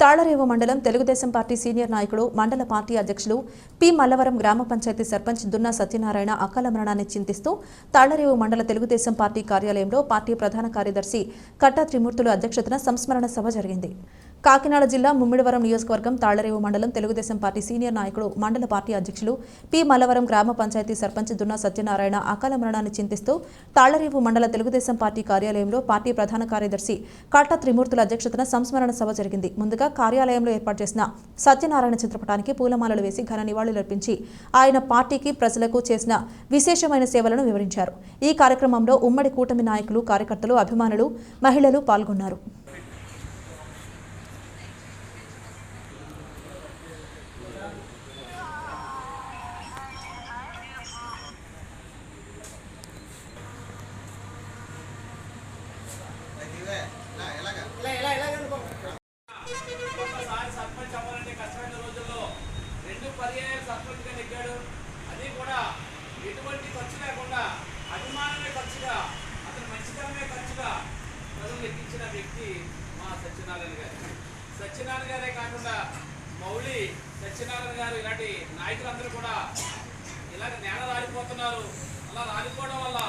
తాళరేవు మండలం Telugu Desam party senior నాయకుడు మండల పార్టీ అధ్యక్షులు పి. మల్లవరం గ్రామ పంచాయతీ సర్పంచ్ దున్నా సత్యనారాయణ అకాల మరణాన్ని చింతిస్తూ తాళరేవు మండల తెలుగుదేశం పార్టీ కార్యాలయంలో పార్టీ ప్రధాన కార్యదర్శి కట్టా త్రిమూర్తుల అధ్యక్షతన సంస్మరణ సభ జరిగింది. కాకినాడ జిల్లా ముమ్మిడివరం నియోజకవర్గం తాళ్ళరేవు మండలం తెలుగుదేశం పార్టీ సీనియర్ నాయకుడు మండల పార్టీ అధ్యక్షులు పి. మల్లవరం గ్రామ పంచాయతీ సర్పంచ్ దున్నా సత్యనారాయణ అకాల మరణాన్ని చింతిస్తూ తాళ్ళరేవు మండల తెలుగుదేశం పార్టీ కార్యాలయంలో పార్టీ ప్రధాన కార్యదర్శి కాటా త్రిమూర్తుల అధ్యక్షతన సంస్మరణ సభ జరిగింది. ముందుగా కార్యాలయంలో ఏర్పాటు చేసిన సత్యనారాయణ చిత్రపటానికి పూలమాలలు వేసి ఘన నివాళులర్పించి ఆయన పార్టీకి ప్రజలకు చేసిన విశేషమైన సేవలను వివరించారు. ఈ కార్యక్రమంలో ఉమ్మడి కూటమి నాయకులు కార్యకర్తలు అభిమానులు మహిళలు పాల్గొన్నారు ఒక్కసారి సర్పంచ్ అవ్వాలంటే కష్టమైన రోజుల్లో రెండు పర్యాయాలు సర్పంచ్గా నెగ్గాడు అది కూడా ఎటువంటి ఖర్చు లేకుండా అభిమానమే ఖర్చుగా అతని మంచితనమే ఖర్చుగా ప్రజలు ఎక్కించిన వ్యక్తి మా సత్యనారాయణ గారు సత్యనారాయణ గారే కాకుండా మౌళి సత్యనారాయణ గారు ఇలాంటి నాయకులందరూ కూడా ఇలాగ నేల రాలిపోతున్నారు. అలా రాలిపోవడం వల్ల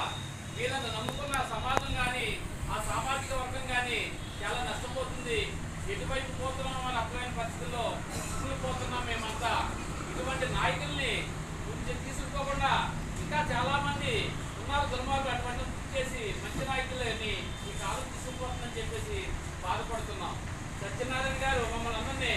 వీళ్ళని నమ్ముకున్న సమాజం కానీ ఆ సామాజిక వర్గం కానీ చాలా నష్టపోతుంది. ఎటువైపు పోతున్నాం అని అర్థమైన పరిస్థితుల్లో పోతున్నాం మేమంతా ఇటువంటి నాయకుల్ని కొంచెం తీసుకోకుండా ఇంకా చాలా మంది ఉన్నారు దుర్మార్గులు అటువంటి గుర్తు చేసి మంచి నాయకులని ఈ కాలం తీసుకుపోతుందని చెప్పేసి బాధపడుతున్నాం సత్యనారాయణ గారు మమ్మల్ని అందరినీ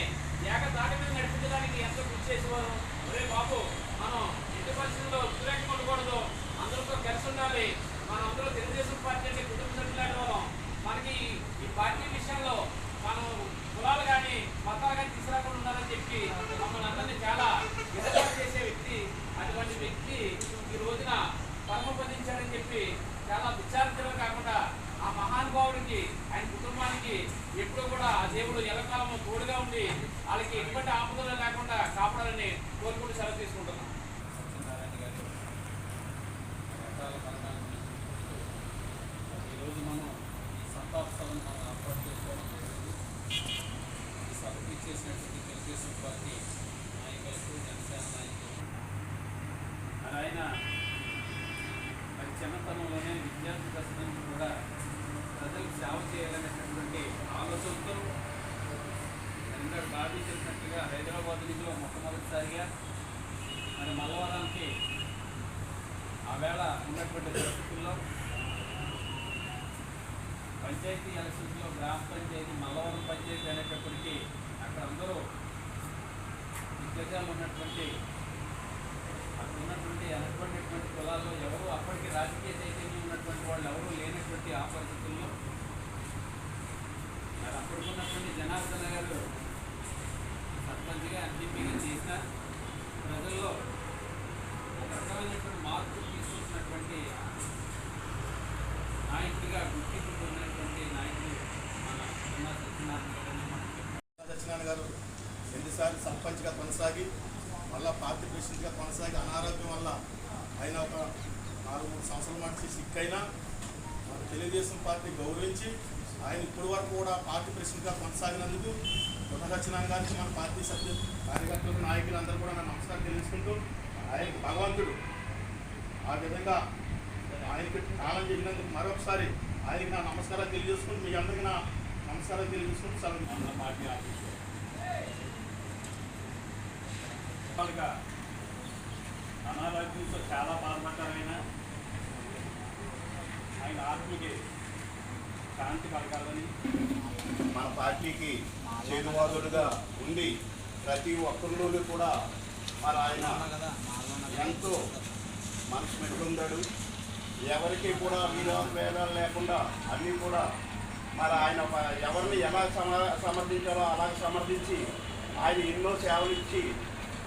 ఏకతాటి మీద నడిపించడానికి ఎంతో కృషి చేసేవారు ఒరే బాబు మనం ఎట్టి పరిస్థితుల్లో ఉద్రేకం ఉండకూడదు అందరితో కలిసి ఉండాలి మనం అందరూ తెలుగుదేశం పార్టీ అంటే కుటుంబ సభ్యులాంటి వాళ్ళం మనకి ఈ పార్టీ విషయంలో మనం కులాలు కానీ మతాలు కానీ తీసుకురాకుండా ఉండాలని చెప్పి మమ్మల్ని అందరినీ చాలా విధంగా చేసే వ్యక్తి అటువంటి వ్యక్తి ఈ రోజున పరమపదించాడని చెప్పి చాలా విచారించడం కాకుండా ఆ మహానుభావుడికి ఆయన కుటుంబానికి ఎప్పుడు కూడా ఆ దేవుడు ఎల్లకాలము తోడుగా ఉండి వాళ్ళకి ఎటువంటి ఆపదలు లేకుండా కాపాడాలని కోరుకుంటూ సెలవు తీసుకుంటున్నాం సత్యనారాయణ గారు రకాల మరణాలను గుర్తిస్తూ ఈరోజు మనం ఈ సంతాప సభను మనం ఏర్పాటు చేసుకోవడం జరిగింది ఈ సభకు ఇచ్చేసినటువంటి తెలుగుదేశం పార్టీ నాయకులకు జనసేన నాయకులు మరి ఆయన మరి చిన్నతనంలోనే విద్యార్థి దశ నుంచి కూడా ప్రజలకు సేవ చేయాలనేటటువంటి ఆలోచనతో ఇంకా బాబీ చెప్పినట్టుగా హైదరాబాద్ నుంచి మొట్టమొదటిసారిగా మరి మల్లవరానికి ఆ వేళ ఉన్నటువంటి పరిస్థితుల్లో పంచాయతీ ఎలక్షన్స్లో గ్రామ పంచాయతీ మల్లవరం పంచాయతీ అనేటప్పటికీ అక్కడ అందరూ దిగ్గజాలు ఉన్నటువంటి అక్కడ ఉన్నటువంటి అనుకున్నటువంటి కులాల్లో ఎవరు అప్పటికి రాజకీయ చైతన్యం ఉన్నటువంటి వాళ్ళు ఎవరు లేనటువంటి ఆ పరిస్థితుల్లో మరి అప్పటికున్నటువంటి జనార్దన గారు సర్పంచ్గా ఎంపీగా చేసిన ప్రజల్లో ఒక రకమైనటువంటి మార్పు తీసుకొచ్చినటువంటి నాయకుడిగా గుర్తింపు పొందినటువంటి నాయకుడు మన ఉన్న సత్యనారాయణ గారు ఎన్నిసార్లు సర్పంచ్గా కొనసాగి మళ్ళా పార్టీ ప్రెసిడెంట్గా కొనసాగి అనారోగ్యం వల్ల ఆయన ఒక నాలుగు మూడు సంవత్సరాల మాట సిక్ అయినా మన తెలుగుదేశం పార్టీ గౌరవించి ఆయన ఇప్పటి వరకు కూడా పార్టీ ప్రెసిడెంట్గా కొనసాగినందుకు కొత్త గారికి మన పార్టీ సభ్యులు కార్యకర్తలకు నాయకులు అందరూ కూడా నా నమస్కారం తెలుసుకుంటూ ఆయనకి భగవంతుడు. ఆ విధంగా ఆయనకి కాలం చేసినందుకు మరొకసారి ఆయనకి నా నమస్కారాలు తెలియజేసుకుంటూ మీ అందరికీ నా నమస్కారాలు తెలియజేసుకుంటూ సెలవు మన పార్టీ ఆఫీసు. అనారోగ్యంతో చాలా బాధపడ్డారైనా ఆయన ఆత్మకి మన పార్టీకి చేదువాదుడుగా ఉండి ప్రతి ఒక్కరిలోనూ కూడా మరి ఆయన ఎంతో మనసు పెట్టుకుందాడు ఎవరికి కూడా విరోధ భేదాలు లేకుండా అన్నీ కూడా మరి ఆయన ఎవరిని ఎలా సమ సమర్థించాలో అలా సమర్థించి ఆయన ఎన్నో సేవలు ఇచ్చి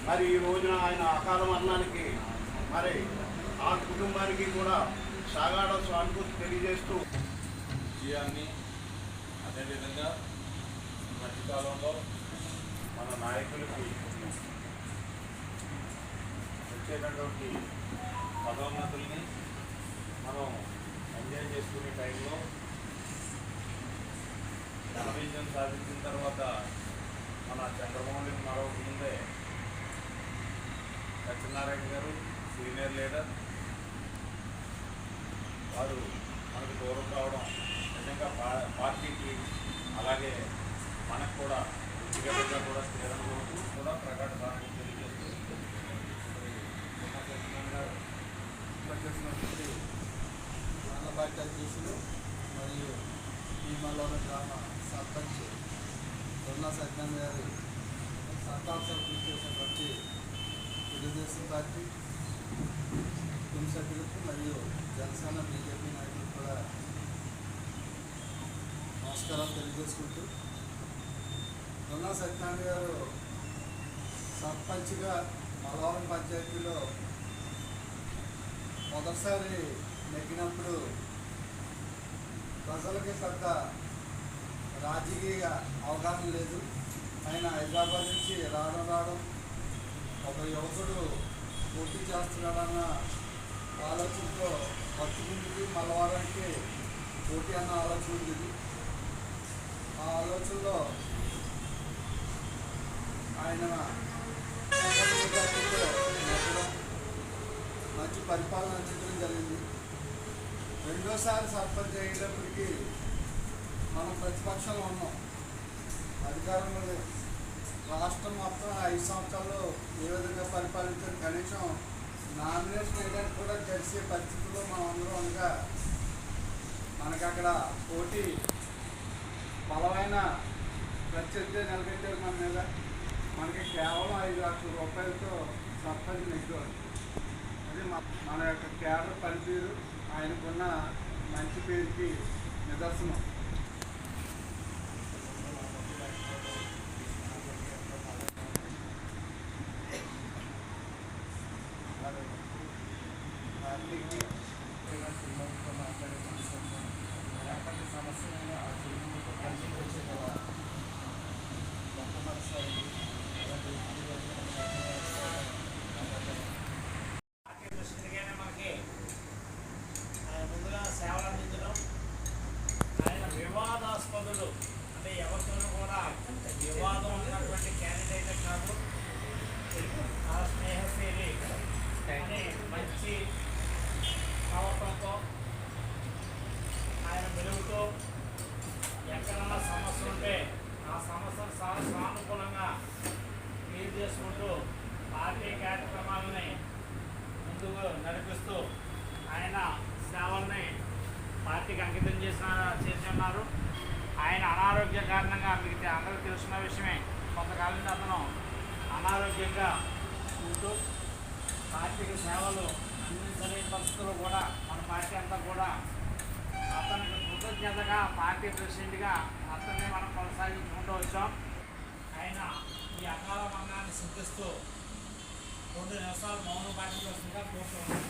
మరి ఈ రోజున ఆయన అకాల మరణానికి మరి ఆ కుటుంబానికి కూడా సాగాడ సానుభూతి తెలియజేస్తూ విజయాన్ని అదేవిధంగా మధ్యకాలంలో మన నాయకులకి వచ్చేటటువంటి పదోన్నతుల్ని మనం ఎంజాయ్ చేసుకునే టైంలో ఘన విజయం సాధించిన తర్వాత మన చంద్రమోహన్ మరొక ముందే సత్యనారాయణ గారు సీనియర్ లీడర్. వారు మనకు దూరం కావడం నిజంగా పార్టీకి అలాగే మనకు కూడా వ్యక్తిగతంగా కూడా స్థిరంగా కూడా ప్రకట సాధన తెలియజేస్తూ మరి చేసినటువంటి మండల అధ్యక్షులు మరియు భీమలోని గ్రామ సర్పంచ్ దొన్నా సత్యనారాయణ గారి సర్కాంశాలు కృషి చేసినటువంటి తెలుగుదేశం పార్టీ కుటుంబ సభ్యులకు మరియు జనసేన బీజేపీ నాయకులకు కూడా నమస్కారాలు తెలియజేసుకుంటూ దొన్నా సత్యనారాయణ గారు సర్పంచ్గా మలవరం పంచాయతీలో మొదటిసారి నెగ్గినప్పుడు ప్రజలకి పెద్ద రాజకీయ అవగాహన లేదు. ఆయన హైదరాబాద్ నుంచి రావడం రావడం ఒక యువకుడు పోటీ చేస్తున్నాడన్న ఆలోచనతో బతుకుందికి మలవారానికి పోటీ అన్న ఆలోచన ఉంది. ఆ ఆలోచనలో ఆయన మంచి పరిపాలన అందించడం జరిగింది. రెండోసారి సర్పంచ్ అయ్యేటప్పటికి మనం ప్రతిపక్షంలో ఉన్నాం. అధికారంలో లేదు రాష్ట్రం మొత్తం ఐదు సంవత్సరాలు ఏ విధంగా పరిపాలించారు కనీసం నామినేషన్ వేయడానికి కూడా తెలిసే పరిస్థితుల్లో మనం అందరం ఉండగా మనకు అక్కడ పోటీ బలమైన ప్రత్యర్థి నిలబెట్టారు మన మీద. మనకి కేవలం ఐదు లక్షల రూపాయలతో సర్పంచ్ నెగ్గారు అది మన యొక్క కేడర్ పనితీరు ఆయనకున్న మంచి పేరుకి నిదర్శనం పార్టీకి పిల్లలతో మాట్లాడే మనసు ఎలాంటి సమస్యలైనా ఆ చిరునవ్వుతో కలిసి వచ్చే కదా మొట్టమొదటిసారి పార్టీ దృష్టిగానే మనకి ఆయన ముందుగా సేవలు అందించడం ఆయన వివాదాస్పదులు అంటే ఎవరితోనూ కూడా వివాదం ఉన్నటువంటి క్యాండిడేట్ కాదు ఆ స్నేహశీలి అని మంచి ప్రవర్తనతో ఆయన మెరుగుతూ ఎక్కడన్నా సమస్య ఉంటే ఆ సమస్యను సా సానుకూలంగా క్లియర్ చేసుకుంటూ పార్టీ కార్యక్రమాలని ముందుకు నడిపిస్తూ ఆయన సేవల్ని పార్టీకి అంకితం చేసిన చేసి ఉన్నారు. ఆయన అనారోగ్య కారణంగా మీకు అందరూ అందరికీ తెలిసిన విషయమే. కొంతకాలం అతను అనారోగ్యంగా ఉంటూ పార్టీకి సేవలు అందించలేని పరిస్థితుల్లో కూడా మన పార్టీ అంతా కూడా అతనికి కృతజ్ఞతగా పార్టీ ప్రెసిడెంట్గా అతన్ని మనం కొనసాగించుకుంటూ వచ్చాం. ఆయన ఈ అకాల మరణాన్ని సిద్ధిస్తూ రెండు నిమిషాలు మౌనం పాటించవలసిందిగా కోరుతున్నాను.